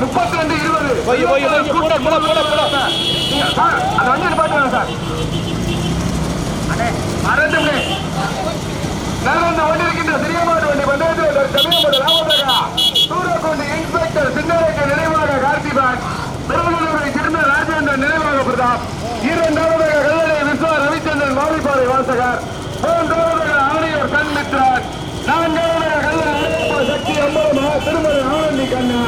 முப்பத்தி ரெண்டு இருபது. போய், போய், போய், போட, போட, போட, போட. சார். அந்த வண்டி பாத்துக்கலாம் சார். அரசுமே நடந்து கொண்டிருக்கின்ற சிறியமாடு வண்டி பந்தயத்தில் தமிழக ராமதகா சூரக்கோண்டி இன்ஸ்பெக்டர் சின்னரைக்கு நினைவாக கார்த்திபான் பெருமலூரை திரும்ப ராஜேந்திரன் நினைவாக பிரதாப் இரண்டாவதாக கல்லணை விஸ்வா ரவிச்சந்திரன் மாலிப்பாறை வாசகர் மூன்றாவதாக ஆணையர் சன்மித்ரான் நான்காவதாக கல்லணை அழகப்பா சக்தி அம்பலமா திருமலை ஆனந்தி கண்ணா.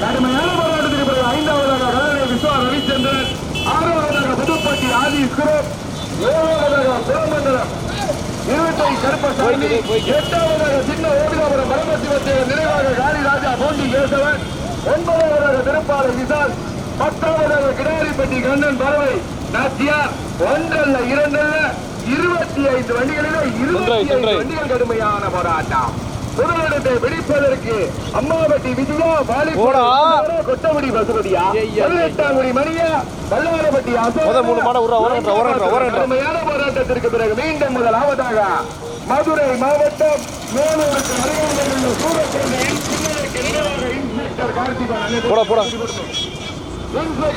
கடுமையான போராட்டத்திற்கு பிறகு ஐந்தாவதாக கல்லணை விஸ்வா ரவிச்சந்திரன் ஆறாவதாக புதுப்பட்டி ஆதி ஸ்குரப் ஏழாவதாக சிவமண்டலம் இருபத்தை கருப்பசாமி எட்டாவதாக சின்ன ஓடிகாபுரம் பரமசிவத்தேவன் நினைவாக காளிராஜா போண்டி கேசவன் ஒன்பதாவதாக திருப்பாலை விசால் பத்தாவதாக கிடாரிப்பட்டி கண்ணன் பறவை நாச்சியார் ஒன்றல்ல இரண்டல்ல இருபத்தி ஐந்து வண்டிகளிலே இருபத்தி ஐந்து. வண்டிகள் கடுமையான போராட்டம் முதலிடத்தை பிடிப்பதற்கு அம்மாவட்டி விஜயா கொட்டமுடி பசுபதியா. பதினெட்டாங்குடி மணியா வல்லாரப்பட்டி. கடுமையான போராட்டத்திற்கு பிறகு மீண்டும் முதலாவதாக மதுரை மாவட்டம் மேலூருக்கு கார்த்திகன் அண்ணன் போடா, போடா.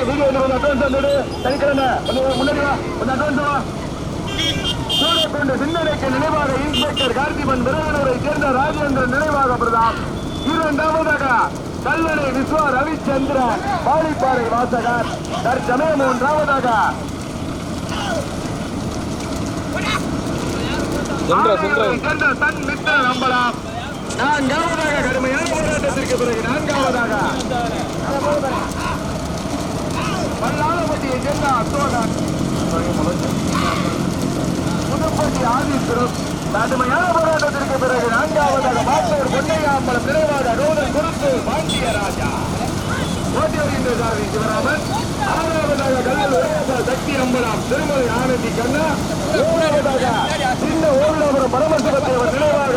வீடியோ அட்வான்ஸ் முன்னாடி வா கொஞ்சம் அட்வான்ஸ் வா சூரக்கொண்டு சின்னரைக்கு நினைவாக இன்ஸ்பெக்டர் கார்த்திபன் விருதுநகரை சேர்ந்த ராஜேந்திரன் நினைவாக பிரதாப். இரண்டாவதாக கல்லணை விஸ்வா ரவிச்சந்திரன் பாலிப்பாறை வாசகர். தற்சமயம் மூன்றாவதாக தன் மித்திரன் அம்பலம். நான்காவதாக கடுமையான போராட்டத்திற்கு பிறகு நான்காவதாக பல்லாளப்பட்டியை சேர்ந்த அசோகன். புதுப்பட்டி ஆதிஸ்வரம் கடுமையான போராட்டத்திற்கு பிறகு நான்காவதாக மாத்தூர் பொன்னையாம்பலம் நிறைவாக ரோதன் குருத்து பாண்டிய ராஜா. ஓட்டி வருகின்ற சாரதி சிவராமன் ஆறாவதாக கல்லூர் சக்தி அம்பலம் திருமலை ஆனந்தி கண்ணா ஏழாவதாக சின்ன ஓவிலாபுரம் பரமசிவத்தேவர் நினைவாக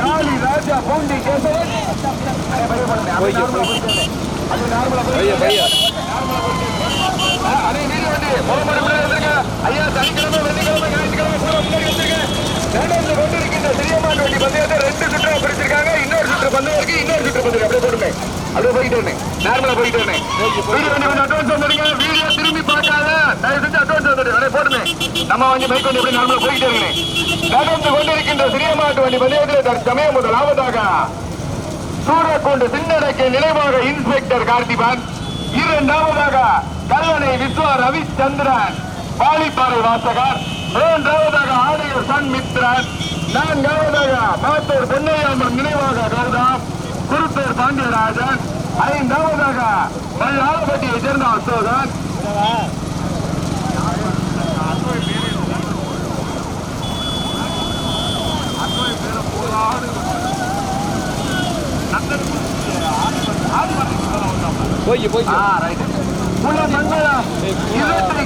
காளி ராஜா பவுண்டி கேசவன். அது நார்மலா நார்மலா பைய வீடு வந்து ஐயா சனிக்கிழமை வெள்ளிக்கிழமை ஞாயிற்றுக்கிழமை பூரா முன்னாடி வந்துருங்க நடந்து கொண்டிருக்கின்ற சிறியமாட்டு வண்டி பந்தயத்தை ரெண்டு சுற்றா பிரிச்சிருக்காங்க இன்னொரு சுற்று பந்தயம் இருக்கு இன்னொரு சுற்று பந்தயம் அப்படியே அப்படியே போயிட்டு நார்மலா போயிட்டு வீடியோ வந்து கொஞ்சம் அட்வான்ஸ் வீடியோ திரும்பி பார்க்காத தயவு செஞ்சு அட்வான்ஸ் வந்துடு அப்படியே நம்ம வந்து பைக் நார்மலா போயிட்டு நடந்து கொண்டிருக்கின்ற சிறியமாட்டு வண்டி பந்தயத்தில் தற்சமயம் முதலாவதாக சூரக்கொண்டு சின்னடக்கை நினைவாக இன்ஸ்பெக்டர் கார்த்திபான் இரண்டாவதாக கல்லணை விஸ்வா ரவிச்சந்திரன் பாலிப்பாறை வாசகர். மூன்றாவதாக ஆணையர் சன் மித்ரன் நான்காவதாக மாத்தூர் பொன்னையாமன் நினைவாக கருதாம் குருத்தூர் பாண்டியராஜன் ஐந்தாவதாக மல்லாளப்பட்டியை சேர்ந்த அசோகன். போய் போய்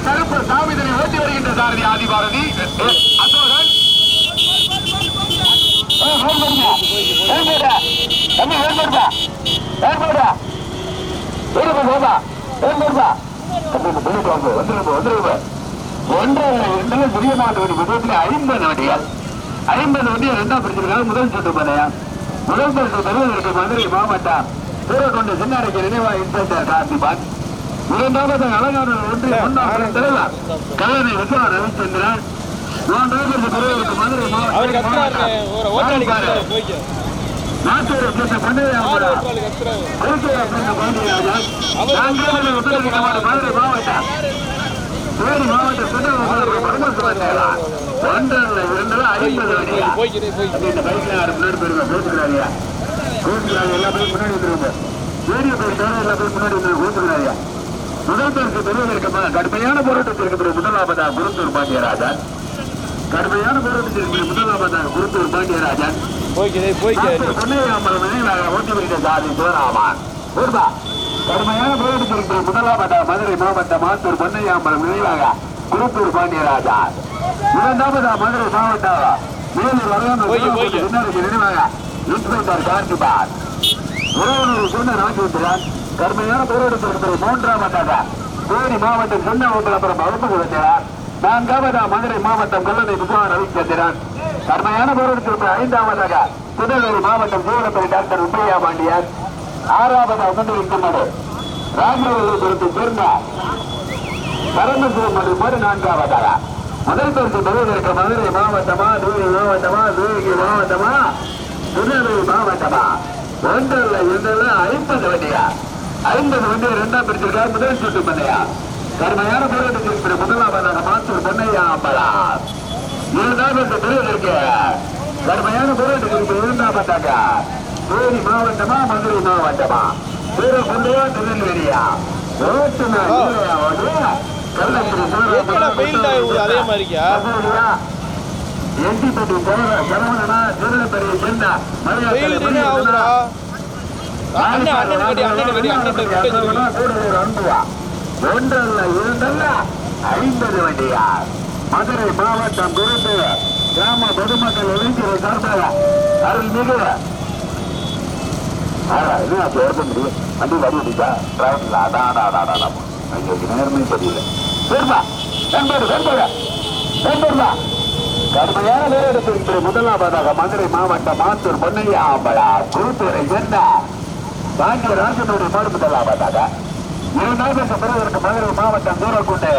கருப்பு சாமிதனை ஓட்டி வருகின்ற சாரதி ஆதிபாரதி. அசோகன். தம்பி, phone போடுடா. phone போடுடா. தம்பி, இந்த bullet வாங்கு. வந்துருங்க, ஒன்றரை ரெண்டுல புதிய மாட்டு வண்டி ஐம்பது வண்டிகள். ஐம்பது வண்டியை ரெண்டா பிடிச்சிருக்காங்க முதல் சுற்று பண்ணையா முதல் சுற்று பெறுவதற்கு மதுரை மாவட்டம். சூரக்கொண்டு சின்னாரைக்கு நினைவாக இன்ஸ்பெக்டர் கார்த்திபான் இரண்டாவது அலங்கான ஒன்றிய முன்னாள் தலைவர் கல்லணை விஸ்வா ரவிச்சந்திரன். அவர் கத்துறாரு ஒரு ஓட்டாளி கத்துறாரு போய்க்க. சேர்ந்த பாண்டியராஜன் நான்காவது உத்தரவு மாவட்ட. மதுரை மாவட்டம் தேனி மாவட்ட திருநெல்வேலி பரமசிவன் ஒன்றரை இரண்டு ஐம்பது அடியா? போய்க்கிட்டே போய் அப்படி இந்த பைக்ல யாரு முன்னாடி போயிருங்க பேசுகிறாரியா பேசுகிறாங்க எல்லா பேரும் முன்னாடி வந்துருங்க வீடியோ பேர் தவிர எல்லா பேரும் முன்னாடி வந்து பேசுகிறாரியா முதல் பேருக்கு பெறுவதற்கு ம- கடுமையான போராட்டத்திற்கு முதலாவதா குருத்தூர் பாண்டியராஜன் கடுமையான போராட்டத்திற்கு பிறகு முதலாவதா குருத்தூர் பாண்டியராஜன் போய்க்கிட்டே போய்க்க டாக்டர் பொன்னையாம்பலம் நினைவாக ஓட்டி வருகிற சாதி சிவராமன். ஊர்பா கடுமையான போராட்டத்திற்கு பிறகு முதலாவதா மதுரை மாவட்டம் மாத்தூர் பொன்னையாம்பலம் நினைவாக குருத்தூர் பாண்டியராஜா இரண்டாவதா மதுரை மாவட்டம் மேலூர் வரலாறு நினைவாக இன்ஸ்பெக்டர் கார்த்திபான் உறவினர் சொன்ன ராஜேந்திரன் கடுமையான போராட்டத்திற்கு மூன்றாவதாக தேனி மாவட்டம் சொன்ன ஊட்டலப்புறம் வகுப்பு கொடுக்கிறார் நான்காவதா மதுரை மாவட்டம் கல்லணை விஜயா ரவிச்சந்திரன். கடுமையான போராட்டத்திற்கு ஐந்தாவதாக திருநெல்வேலி மாவட்டம் சூழப்பள்ளி டாக்டர் உப்பையா பாண்டியன். ஆறாவது அகன்று இருக்கின்றது ராஜபுரத்தை சேர்ந்த பரமசிவம் மறு நான்காவதாக முதல் பரிசு பெறுவதற்கு மதுரை மாவட்டமா தூரி மாவட்டமா தூரிகை மாவட்டமா திருநெல்வேலி மாவட்டமா? ஒன்றல்ல இரண்டல்ல ஐம்பது வண்டியா? ஐம்பது வண்டியை இரண்டாம் பிரிச்சிருக்கார் முதல் சுட்டு பண்ணையா? கடுமையான போராட்டத்திற்கு முதலாவதாக பொன்னையா அம்பலா இரண்டாம் பரிசு பெறுவதற்கு கடுமையான போராட்டத்திற்கு இரண்டாவதாக தூரி மாவட்டமா மதுரை மாவட்டமா? தூர கொண்டையா திருநெல்வேலியா? அதே மாதிரிக்கா? என்டிபி சரவணனா திருநெல்வேலியை சேர்ந்த தினே ஆகுதுடா. அண்ணன் அண்ணன் கடி அண்ணன் கடி அண்ணன் கடி அன்புவா ஒன்றல்ல இரண்டல்ல ஐம்பது வண்டியா? மதுரை மாவட்டம் குறித்து கிராம பொதுமக்கள் இளைஞர் சார்பாக அருள்மிகு என்ன பேர் முடியும் வண்டி வரி அடிச்சா டிராவல் அதான் அதான் நேர்மையும் தெரியல சரிப்பா. வெண்படு வெண்படு வெண்படுமா கடுமையான நேரத்திற்கு முதலாவதாக மதுரை மாவட்டம் மாத்தூர் பொன்னையா அம்பலா குருத்தூரை சேர்ந்த பாண்டிய ராஜனுடைய மாடு முதலாவதாக இரண்டாவது பிறகு மதுரை மாவட்டம் தூரக்குண்டு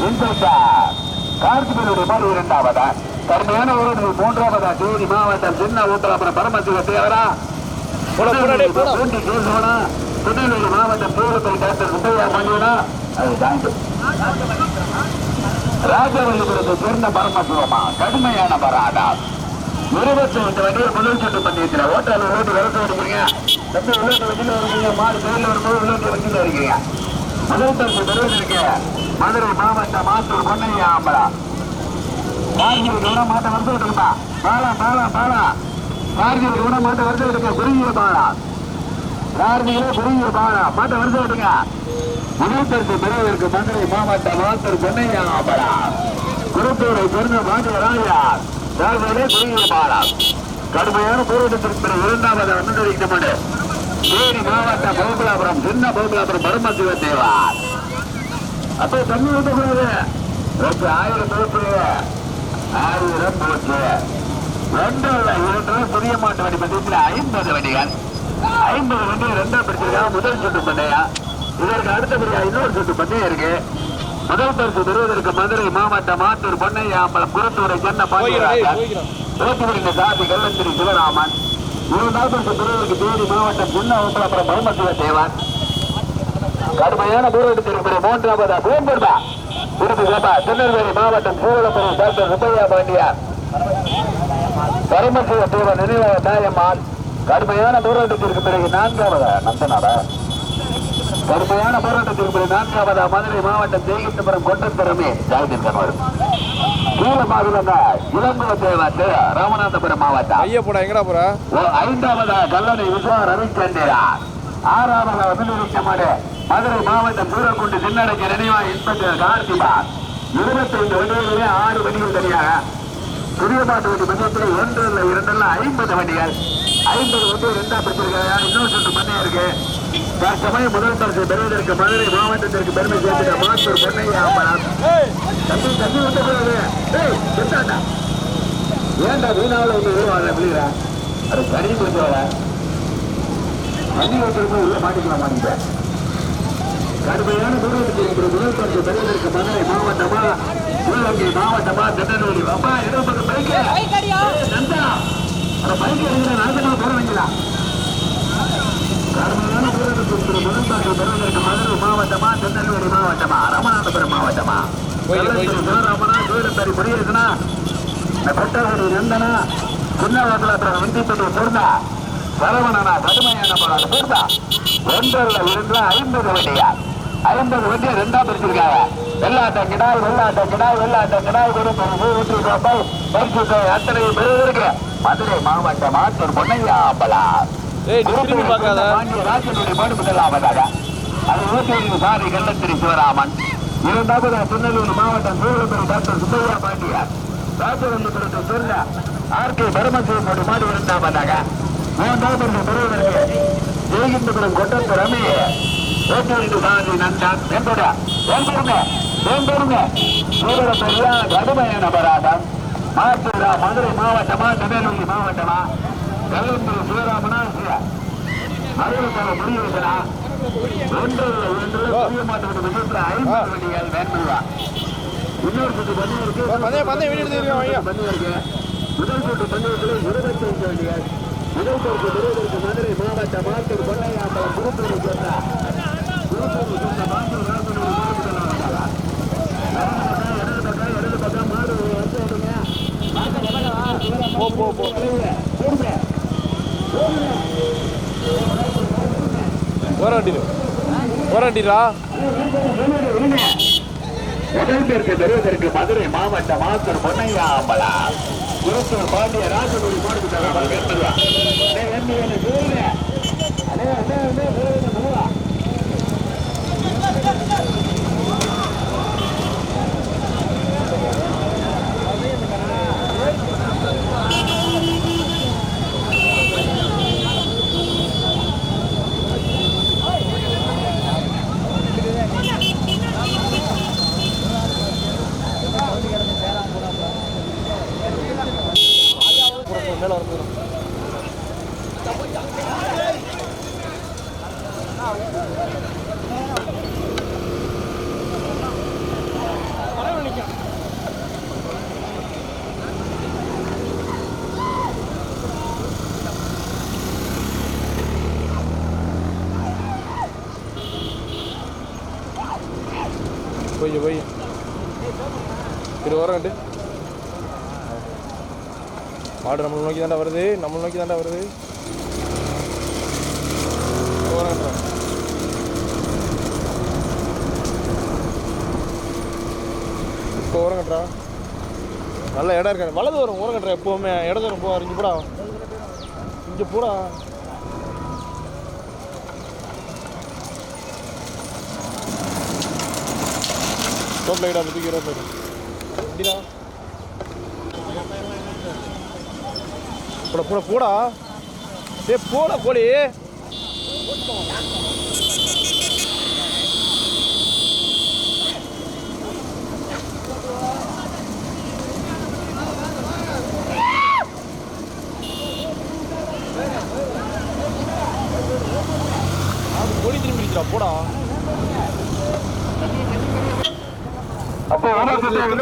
இன்ஸ்பெக்டர். கார்த்திகனுடைய மாடு இரண்டாவதா? கடுமையான ஒரு மூன்றாவதா? தேனி மாவட்டம் சின்ன ஊத்தலாபுரம் பரமசிவ தேவரா? போடா, போடா, போடா. பூண்டி கேசவனா திருநெல்வேலி மாவட்டம் தூரத்தில் டாக்டர் சுப்பையா மணியனா? அது தாண்டி ராஜவல்லிபுரத்தை சேர்ந்த பரமசிவமா? கடுமையான பராடா இருபத்தி ரெண்டு வண்டியை முதல் சுட்டு பண்ணியிருக்கிற. ஓட்டாளர் ரோட்டு விரசம் எடுக்கிறீங்க தம்பி உள்ளட்டு வண்டியில் இருக்கீங்க மாடு கையில் வரும்போது உள்ளட்டு வண்டியில் இருக்கீங்க முதல் தரப்பு பெறுவது இருக்கு மதுரை மாவட்டம் மாத்தூர் பொன்னையா ஆம்பளா கார்கில் கூட மாட்ட வந்து இருக்கா பாலா பாலா பாலா. கார்கில் கூட மாட்ட வந்து இருக்க குறுகிய பாலா. கார்கில குறுகிய பாலா. மாட்ட வந்து விடுங்க இருபத்தெட்டு பிறகு மதுரை மாவட்டம் மாத்தூர் பொன்னையா ஆம்பளா குருத்தூரை பொருந்த மாட்டு ராஜா கார்கிலே குறுகிய பாலா. கடுமையான போராட்டத்திற்கு இரண்டாவது அண்ணன் அனுமதிக்கப்பட்டு தேனி மாவட்டம் கோகுலாபுரம் சின்ன கோகுலாபுரம் பரமசிவ தேவார். அப்போ தண்ணி ஊற்றக்கூடாது ஒரு ஆயிரம் போச்சு ஆயிரம் போச்சு ஒன்றல்ல இரண்டு புதிய மாட்டு வண்டி பந்தயத்தில் ஐம்பது வண்டிகள். ஐம்பது வண்டி ரெண்டாம் பிடிச்சிருக்கா? முதல் சுட்டு பந்தயா இதற்கு அடுத்தபடியா இன்னொரு சுட்டு பந்தயம் இருக்கு? முதல் பரிசு பெறுவதற்கு மதுரை மாவட்டம் மாத்தூர் பொன்னையா அம்பலம் குரத்தூரை சென்ன பாண்டியராஜன் சாதி கல்லத்திரி சிவராமன். இரண்டாவது பரிசு பெறுவதற்கு தேனி மாவட்டம் சின்ன ஊத்தலப்புறம் பரமசிவ தேவன் கடுமையான தூரத்திற்கு மூன்றாவது பூம்பர்பா திருப்பி சபா திருநெல்வேலி மாவட்டம் சூழலப்புறம் டாக்டர் சுப்பையா பாண்டியார் பரமசிவ தேவ நினைவாக தாயம்மாள். கடுமையான போராட்டத்திற்கு பிறகு நான்காவது நந்தனாடா கடுமையான போராட்டத்திற்கு பிறகு நான்காவது மதுரை மாவட்டம் தேகித்தபுரம் கொட்டத்திறமே ஜாகிர் கன்வர் கீழமாகுதங்க இளங்குவ தேவன் ராமநாதபுரம் மாவட்டம். ஐயா போடா எங்கடா போற? ஐந்தாவதா கல்லணை விஸ்வா ரவிச்சந்திரா ஆறாவதா அபிநயிக்கமாடு மதுரை மாவட்டம் சூரக்குண்டு சின்னடைஞ்ச நினைவா இன்ஸ்பெக்டர் கார்த்திகா இருபத்தைந்து வண்டிகளிலே ஆறு வண்டிகள் தனியாக. புதிய மாட்டு வண்டி மன்றத்தில் ஒன்று இல்ல இரண்டு இல்ல ஐம்பது வண்டிகள். ஐம்பது வண்டி ரெண்டா பிடிச்சிருக்காங்க இன்னொரு சுற்று பண்ணையா இருக்கு? தற்சமயம் முதல் பரிசு பெறுவதற்கு மதுரை மாவட்டத்திற்கு பெருமை சேர்த்துட்ட மாத்தூர் பொன்னையா அம்பலம் தம்பி தம்பி வந்து ஏய் செத்தாண்டா. ஏன்டா வீணாவில் வந்து விழுவாங்க விழுகிறா? அது கறி கொடுத்துருவா வண்டி வச்சிருக்கோம் உள்ள மாட்டிக்கலாம் மாட்டிக்க கடுமையான தூரத்துக்கு முதல் பரிசு பெறுவதற்கு மதுரை மாவட்டமா சிவகங்கை மாவட்டமா திருநெல்வேலி அப்பா இடம் பக்கம் பைக்கு. நந்தா அந்த பைக் எடுக்கிற நாசமா போற வைங்களா கடுமையான தூரத்துக்கு முதல் பரிசு பெறுவதற்கு மதுரை மாவட்டமா திருநெல்வேலி மாவட்டமா ராமநாதபுரம் மாவட்டமா. சிவராமனா சூழப்பேரி முடியிருக்குன்னா இந்த கொட்டகுடி நந்தனா சின்னவாசல அப்புறம் வெந்திப்பட்டியை சேர்ந்தா சரவணனா கடுமையான போராட்டம் சேர்ந்தா ஒன்றல்ல இருந்தா ஐம்பது வண்டியா ஐம்பது வண்டியை ரெண்டா பிரிச்சிருக்காங்க. வெள்ளாட்ட கிடாய் வெள்ளாட்ட கிடாய் வெள்ளாட்ட கிடாய் கொடுத்து நூற்றி ரூபாய் பரிசு அத்தனை பெறுவதற்கு மதுரை மாவட்டம் ஆத்தூர் பொன்னையா பாண்டிய ராஜனுடைய மாடு முதலாவதாக அது ஊட்டியில் சாரி கள்ளத்திரி சிவராமன். இரண்டாவது திருநெல்வேலி மாவட்டம் சூழலுப்பேரி டாக்டர் சுப்பையா பாண்டியார். ராஜவல்லிபுரத்தை சேர்ந்த ஆர் கே பரமசிவனுடைய மாடு இரண்டாவதாக மூன்றாவது பெறுவதற்கு ஜெயகிந்தபுரம் கொட்டத்து ரமி ஓட்டியில் சாரி நந்தான் என்பத வேம்பெருங்க வேம்பெருங்க சூழலுப்பேரியா கடுமையான போராட்டம் மாத்தூரா மதுரை மாவட்டமா திருநெல்வேலி மாவட்டமா கல்லூரி சிவராமனா சிவா அறிவுறுத்தல முடிவுகளா ஒன்று ஒன்று புதிய மாற்றப்பட்ட விதத்தில் ஐம்பது வண்டிகள் வேண்டுவா இன்னொரு சுற்று பண்ணி இருக்கு முதல் சுற்று பந்தயத்தில் இருபத்தி ஐந்து வண்டிகள் முதல் சுற்று பெறுவதற்கு மதுரை மாவட்ட மாத்தூர் கொள்ளையாம்பலம் குருத்தூர் குருத்தூர் சொன்ன மாத்தூர் பெறுவதற்கு மதுரை மாவட்ட மாத்தூர் பொன்னையா அம்பலா பாண்டிய ராஜகுடி தகவல் போய் போய். இது ஓரங்கட்டு மாடு நம்மளை நோக்கி தாண்டா வருது நம்மளை நோக்கி தாண்டா வருது. ஓரங்கட்டுறா இப்போ ஓரங்கட்டுறா நல்ல இடம் இருக்கா. வலது வரும் ஓரங்கட்டுறா எப்போவுமே. இடது வரும் போ இங்கே போடா. இங்கே போடா. ரோட் லைட்டா தூக்கி ரோட் லைட் இப்படிடா போட போட. போடா போட போடா கோழி அது கோழி திரும்பி இருக்கிறா போடா அப்போ ஓனர் சுத்தா இன்னும் சுத்தா கொஞ்சம் விழுங்க. திருப்படா திருப்படா இல்லையா? ஓனர் சுத்தா, ஏன் சுத்தா? ஒருத்தர் மாறுபா, ஒருத்தர் மாறுபா. ஒருத்தர் மாறுபா. அது ஊருக்கு ஒரு இடத்துக்கு முதல் போய் ஒரு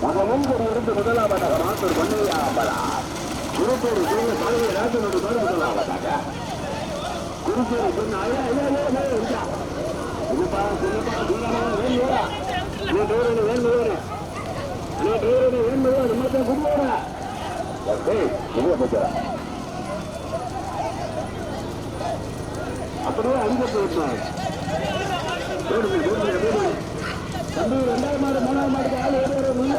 முதலில் இருந்து முதலாவதாக மாத்தூர் மண்ணையா அம்பலா குருப்பேரி சொன்ன பழைய ராஜனோடு மாடு முதலாவதாக குருப்பேரி சொன்ன ஐயா ஐயா ஐயா ஐயா ஐயா இதுப்பா சொல்லுப்பா தூரமா வேணுவா நீ தூரம் வேணுவா நீ தூரம் வேணுவா நம்ம தான் குடும்பம் ஏய் வெளியே அப்படியே அங்க போயிட்டான் ரெண்டாவது மாடு மூணாவது மாடுக்கு ஆள் ஏறி வர முடியல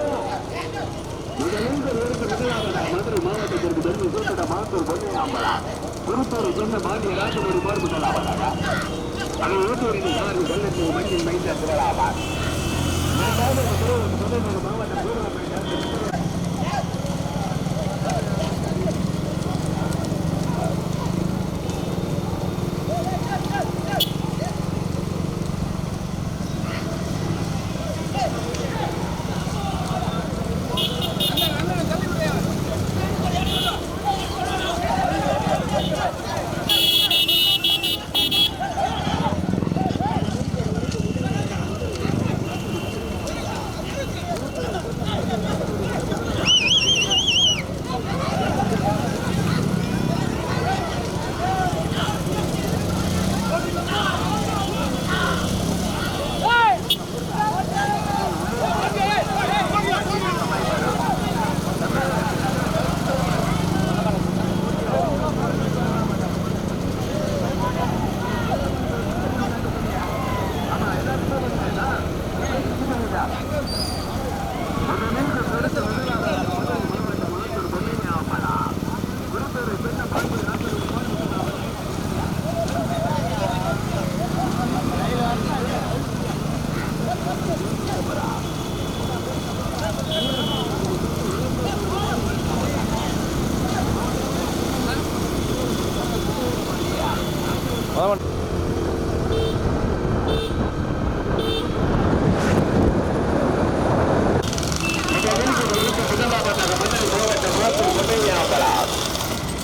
முதலில் வேறுக்கு மதுரை மாவட்டத்திற்கு பெருமை சூட்டட மாத்தூர் பொன்னையாம்பலா திருப்பூர் சொன்ன மாநில ராசமொழி மாடு முதலாவதாக அதை ஊட்டூரின் சாரி மண்ணின் மைந்த திரளாவார்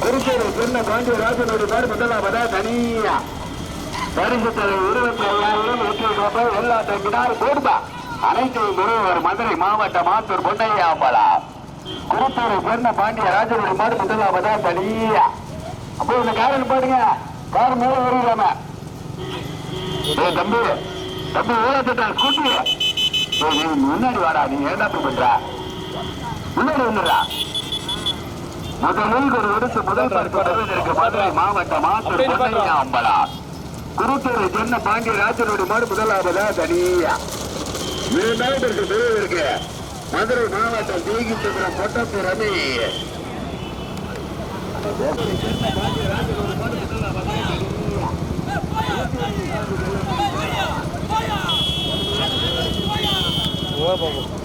திருச்சூர் சொன்ன பாண்டியராஜனுடைய பேர் முதலாவதா தனியா. பரிசுத்தலை இருபத்தி ஐயாயிரம் நூற்றி ரூபாய் எல்லா தங்கினார் கூடுதா அனைத்து பெறுவர் மதுரை மாவட்ட மாத்தூர் பொன்னையா பொன்னையாம்பலா குருத்தூரை சேர்ந்த பாண்டிய ராஜனுடைய பேர் முதலாவதா தனியா. அப்போ இந்த காரில் பாருங்க. கார் மேல வருவாம தம்பி. தம்பி ஊழத்திட்டா ஸ்கூட்டி. நீ முன்னாடி வாடா. நீ ஏண்டா போய் பண்ற? முன்னாடி வந்துடுறா. முதலில் ஒரு விடுத்து முதல் பரிசு பெறுவதற்கு மதுரை மாவட்டம் பொன்னையாம்பலா குருத்தூரை சொன்ன பாண்டிய ராஜனுடைய மாடு முதலாவதா? தனியா. இரண்டாவதற்கு பெறுவதற்கு மதுரை மாவட்டம் ஓர பார்ப்போம்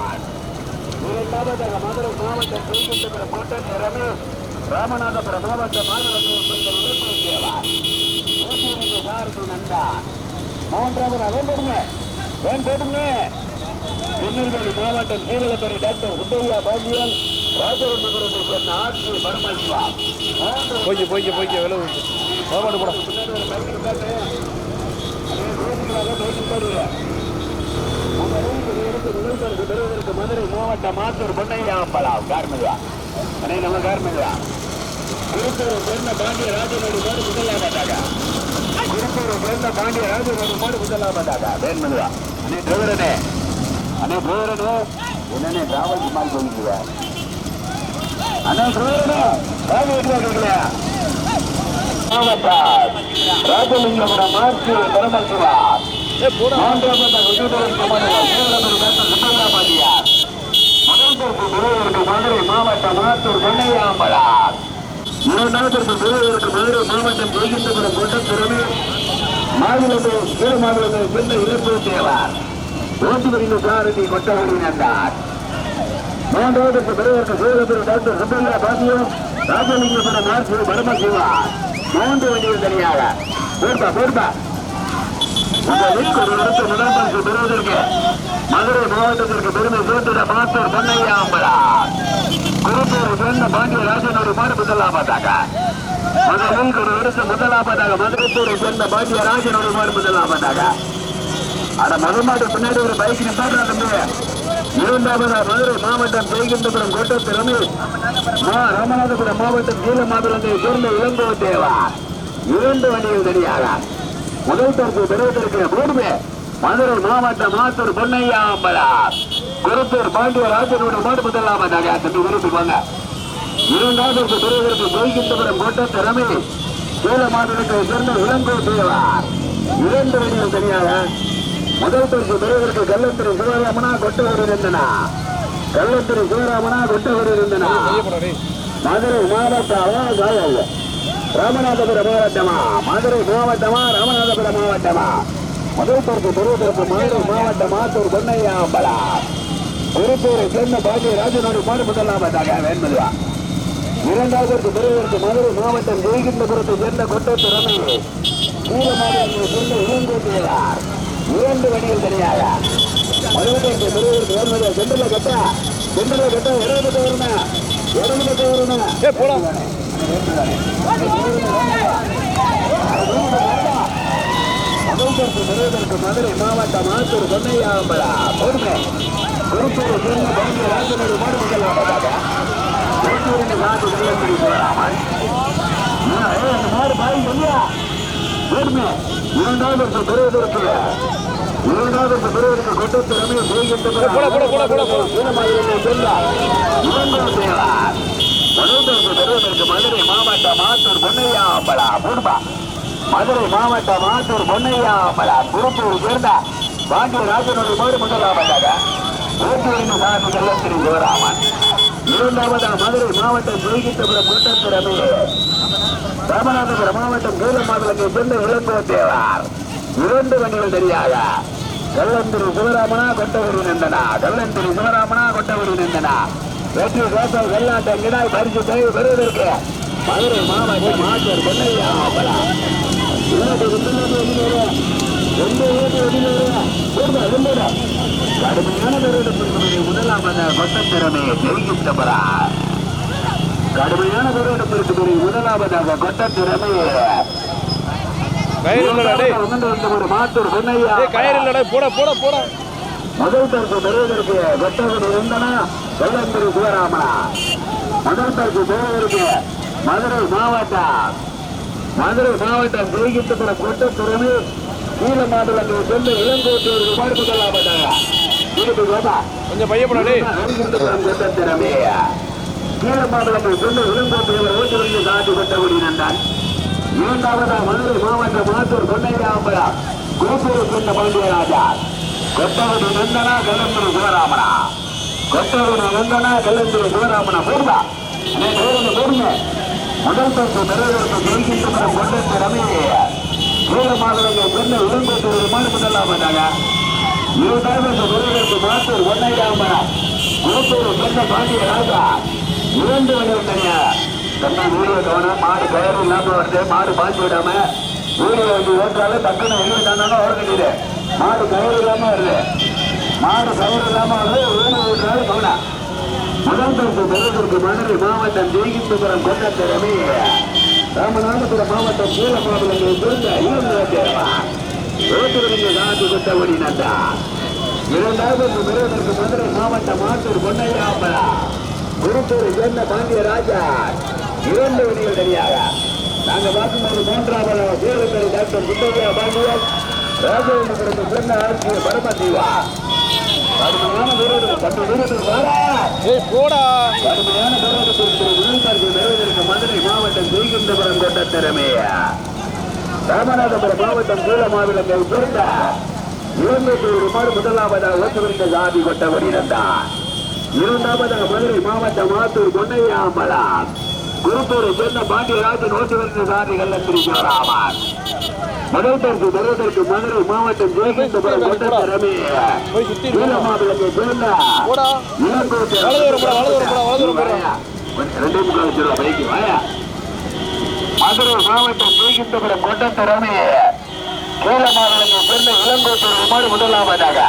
மதுரை மாவட்டம் திருப்பத்தபுரம் கோட்டம் ரமேஷ் ராமநாதபுரம் மாவட்டம் மூன்றாவது அவன் போடுங்க. வேன் போடுங்க. திருநெல்வேலி மாவட்டம் சீரலத்துறை டாக்டர் உதயா பாண்டியன் ராஜவன் நகரத்தை சேர்ந்த ஆட்சி பரமசிவா போய்க்கு போய்க்கு போய்க்கு விலை விட்டு மாடு போட. முதல்வருக்கு பெறுவதற்கு மதுரை மாவட்ட மாத்தூர் பொன்னையாம்பலா கார்மிகா அனை நம்ம கார்மிகா திருப்பூர் பிறந்த பாண்டிய ராஜனோடு மாடு முதலாவதாக திருப்பூர் பிறந்த பாண்டிய ராஜனோடு மாடு முதலாவதாக வேண்மதுவா அனை டிரைவரனே அனை டிரைவரனே என்னனே டிராவல் மாதிரி சொல்லிக்குவா அண்ணா டிரைவரனே டிராவல் எடுத்துவாங்க மாவட்டம் ராஜலிங்கபுரம் மாற்றி பரமசிவா ஏ போடா மூன்றாவது விஜயபுரம் மாவட்டம் சேலபுரம் டாக்டர் சுப்பையா பாண்டியார் முதல்வருக்கு மதுரை மாவட்டம் ஆத்தூர் பொன்னையாம்பலார் இரண்டாவதற்கு பெறுவதற்கு மதுரை மாவட்டம் ஜெயகிந்தபுரம் கொண்டம் திறமை. மாநிலத்தை கீழ மாநிலத்தை சென்ற இழப்பு தேவார். ஓட்டுவரிந்த சாரதி கொட்டவழி நந்தார் மூன்றாவது பெறுவதற்கு சேலபுரம் டாக்டர் சுப்பையா பாண்டியம் ராஜலிங்கபுரம் ஆத்தூர் பரமசிவா மூன்று வண்டிகள் தனியாக போர்பா போர்பா இந்த வீட்டு ஒரு இடத்து முதல் பெறுவதற்கு மதுரை மாவட்டத்திற்கு பெருமை சேர்த்துட மாத்தூர் பொன்னையா அம்பலா குருப்பூர் சேர்ந்த பாண்டிய ராஜன் ஒரு பாடு முதலாமதாக முதலில் ஒரு இடத்து முதலாமதாக மதுரைத்தூரை சேர்ந்த பாண்டிய ராஜன் ராஜனோடு மாடு முதலாமதாக ஆனா மது மாட்டு பின்னாடி ஒரு பைக் நிப்பாட்டா தம்பி. இரண்டாவது மதுரை மாவட்டம் ஜெய்கிந்தபுரம் கோட்டத்து மா ராமநாதபுரம் மாவட்டம் கீழமாதுரத்தை சேர்ந்த இளங்கோ தேவா இரண்டு வண்டிகள் தனியாக. முதல் தரப்பு பெறுவதற்கு மூணுமே மதுரை மாவட்டம் ஆத்தூர் பொன்னையாம்பலா குருத்தூர் பாண்டிய ராஜனோட மாட்டு முதலாமதாக தம்பி உறுப்பு வாங்க இரண்டாவது பெறுவதற்கு ஜெய்கிந்தபுரம் கோட்டத்து ரமேஷ் கீழமாதுரத்தை சேர்ந்த இளங்கோ தேவார். இரண்டு வண்டிகள் தனியாக முதல் பரிசு பெறுவதற்கு கள்ளத்திரி சிவராமனா கொட்டவர் இருந்தனா. கள்ளத்திரி சிவராமனா கொட்டவர் இருந்தனா. மதுரை மாவட்டம் ராமநாதபுரம் மாவட்டமா? மதுரை மாவட்டமா? ராமநாதபுரம் மாவட்டமா? முதல் பரிசு பெறுவதற்கு மதுரை மாவட்டம் ஆத்தூர் பொன்னையாம்பலா. திருப்பூரை சேர்ந்த பாண்டிய ராஜனோடு மாடு முதலாவதாக வேண்மதுவா. இரண்டாவதற்கு பெறுவதற்கு மதுரை மாவட்டம் ஜெய்கிந்தபுரத்தை சேர்ந்த கொட்டத்து ரமேஷ் வீரமாவட்டத்தை சேர்ந்த இளங்கோட்டையார் இரண்டு வண்டிகள் தனியாக. மதுரைக்கு பெறுவதற்கு வேண்மதுவா சென்டர்ல கட்டா. சென்டர்ல கட்டா இடது பக்கம் வரணும் இடது பக்கம் வரணும் ஏ போடா முதல்வருக்கு மதுரை மாவட்டம் ஆத்தூர் பொன்னையாம்பலா பொறுமை திருப்பூர் சேர்ந்த பாண்டிய ராஜனோடு மாடு நாட்டு வெள்ளப்படி மாடு பாய் இல்லையா வேணுமே இரண்டாவது வருஷம் பெறுவதற்கு இரண்டாவது வருஷம் பெறுவதற்கு கொண்டு திறமையை செய்கின்ற மதுரை மாவட்டம் மதுரை மாவட்டம் ஆத்தூர் பொன்னையா அம்பலா குருப்பூர் சேர்ந்த பாண்டிய ராஜனுடைய மோடு முதலாவதாக ஓட்டுநர் சாமி கள்ளத்திரி சிவராமன் இரண்டாவதாக மதுரை மாவட்டம் ஜெயிகித்தபுரம் முட்டத்திறமை ராமநாதபுரம் மாவட்டம் கீழமாதலுக்கு சென்ற இளம்புற தேவார். இரண்டு வண்டிகள் தெரியாத கள்ளந்திரி சிவராமனா கொட்டவரி நின்றனா கள்ளந்திரி சிவராமனா கொட்டவரி நின்றனா வெற்றி கோசல் வெள்ளாட்டம் கிடாய் பரிசு தேவை பெறுவதற்கு மதுரை மாவட்டம் மாற்றர் பொன்னையா கடுமையான பெருவெடுப்பிற்கு முதலாமத கடுமையான பெருவெடுப்பிற்கு முதலாவதாக கொட்டத்திறமே கயிறு ஒரு மாத்தூர் கயிறு போட போட. முதல் தரப்பு பெறுவதற்கு வெட்டகுடி இருந்தனா வெள்ளந்திரி சிவராமனா முதல் தரப்பு பெறுவதற்கு மதுரை மாவட்டம். மதுரை மாவட்டம் ஜெயிக்கிட்டு கொட்டத்திறமே கீழ மாநிலங்கள் சென்று இளங்கோட்டூர் இருபது கோபா. கொஞ்சம் பைய போடா டேய். கொட்டத்திறமே கீழ மாநிலங்கள் சென்று இளங்கோட்டையவர் ஓட்டுநர்கள் காட்டி கொட்டகுடி நந்தான் இரண்டாவதா மதுரை மாவட்டம் மாத்தூர் கொண்டையாம்பலா குருப்பூர் சொன்ன பாண்டியராஜா கொட்டகுடி நந்தனா கலந்தூர் சிவராமனா. கொட்டகுடி நந்தனா கலந்தூர் சிவராமனா. போடுதா போடுங்க போடுங்க. முதல் பரிசு பெறுவதற்கு ஜெயிக்கின்ற கொண்டத்து ரமையே வீர மாதவர்கள் சொன்ன இளங்கோட்டூர் மாடு முதலாமட்டாங்க இரண்டாவது பெறுவதற்கு மாத்தூர் கொண்டையாம்பலா குருப்பூர் சொன்ன பாண்டியராஜா இரண்டு வகையில் தனியா. தம்பி வீடியோ கவனம் மாடு கயிறு இல்லாம வருது மாடு பாஞ்சு விடாம வீடியோ வந்து ஓட்டுறாலும் டக்குன்னு வெளியே தானே ஓட வேண்டியது. மாடு கயிறு இல்லாம வருது. மாடு கயிறு இல்லாம வருது ஓட்டுறாலும் கவனம் முதல் பரிசு பெறுவதற்கு மதுரை மாவட்டம் ஜெயிகிந்தபுரம் கொண்டத்திறமே ராமநாதபுரம் மாவட்டம் கீழமாவட்டத்தில் பிறந்த ஈரந்தேவா ஓட்டுநருக்கு காத்து கொட்டபடி நந்தா. இரண்டாவது பெறுவதற்கு மதுரை மாவட்டம் மாத்தூர் பொன்னையாம்பலா குருத்தூர் சேர்ந்த பாண்டிய ராஜா இரண்டு வழிகள் தெரியாக நாங்க பார்க்கும்போது மூன்றாவது வீரப்பேரி டாக்டர் சுத்தரையா பாண்டியன். ராஜேந்திரபுரத்தை சேர்ந்த ஆட்சியர் பரமசிவா. போடா. மதுரை மாவட்டம் ஜெய்கின்றபுரம் கொண்ட திறமையா ராமநாதபுரம் மாவட்டம் கீழமாவிலங்கை சேர்ந்த இருநூத்தி மாடு முதலாவதாக ஓட்டுவிருந்த ஜாதி கொட்டபடி இருந்தார் இரண்டாவதாக மதுரை மாவட்டம் ஆத்தூர் கொண்டையாம்பலா குருத்தூரை சேர்ந்த பாண்டியராஜன் ஓட்டுவிருந்த ஜாதி கள்ளத்திரி பரிசு பெறுவதற்கு மதுரை மாவட்டம் ஜெய்கின்றபுரம் கொண்ட சுத்தி கீழமாவிலங்கை சேர்ந்த. ரெண்டே முக்கால் ரூபாய் பைக்கு மதுரை மாவட்டம் ஜெயிக்கின்றபுரம் கொண்ட திறமை கீழமாவளங்கள் சேர்ந்த இளங்கோட்டூர் மாடு முதலாவதாக.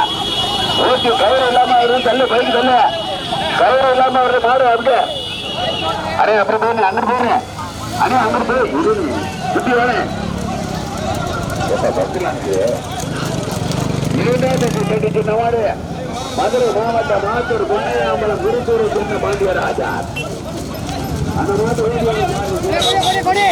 ஓகே கயிறு இல்லாம வரும் தள்ளு பைக்கு தள்ளு. கயிறு இல்லாம வர்ற மாடு அங்க. அடே அப்புறம் போய் அங்க போறேன் அடே அங்க போய். சுத்தி வரேன் சொன்னவாறு மதுரை மாவட்ட மாத்தூர் கொண்டையாம்பலம் குருத்தூர் சொன்ன பாண்டியராஜா அந்த மாட்டு ஒன்று